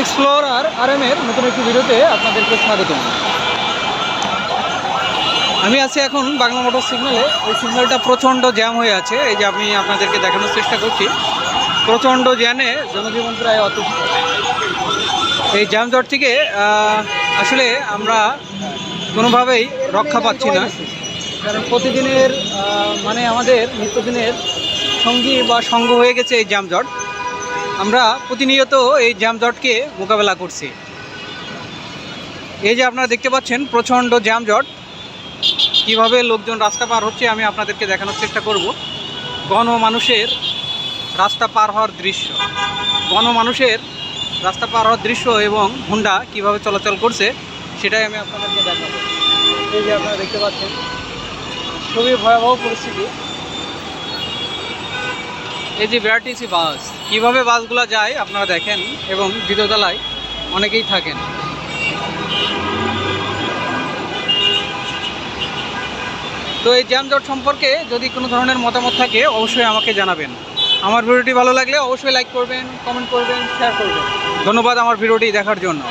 Explorer আর M এর নতুন একটি ভিডিওতে আপনাদেরকে স্বাগতম আমি আছি এখন বাংলা মোটর সিগন্যালে। এই সিগন্যালটা প্রচণ্ড জ্যাম হয়ে আছে। এই যে আমি আপনাদেরকে দেখানোর চেষ্টা করছি, প্রচণ্ড জ্যামে জনজীবন প্রায় অতিষ্ঠ। এই জ্যামজট থেকে আসলে আমরা কোনোভাবেই রক্ষা পাচ্ছি না। কারণ প্রতিদিনের মানে আমাদের নিত্যদিনের সঙ্গী বা সঙ্গ হয়ে গেছে এই জ্যামজট আমরা প্রতিনিয়ত এই জ্যামজটকে মোকাবেলা করছি। এই যে আপনারা দেখতে পাচ্ছেন, প্রচণ্ড জ্যামজট কীভাবে লোকজন রাস্তা পার হচ্ছে আমি আপনাদেরকে দেখানোর চেষ্টা করব। গণ মানুষের রাস্তা পার হওয়ার দৃশ্য। গণ মানুষের রাস্তা পার হওয়ার দৃশ্য এবং হুন্ডা কীভাবে চলাচল করছে, সেটাই আমি আপনাদেরকে দেখাবো। এই যে আপনারা দেখতে পাচ্ছেন, খুবই ভয়াবহ পরিস্থিতি। এই যে বিআরটিসি বাস, কীভাবে বাসগুলো যায় আপনারা দেখেন এবং দ্বিতীয়তলায় অনেকেই থাকেন। তো এই জ্যামজট সম্পর্কে যদি কোনো ধরনের মতামত থাকে, অবশ্যই আমাকে জানাবেন। আমার ভিডিওটি ভালো লাগলে অবশ্যই লাইক করবেন কমেন্ট করবেন শেয়ার করবেন। ধন্যবাদ আমার ভিডিওটি দেখার জন্য।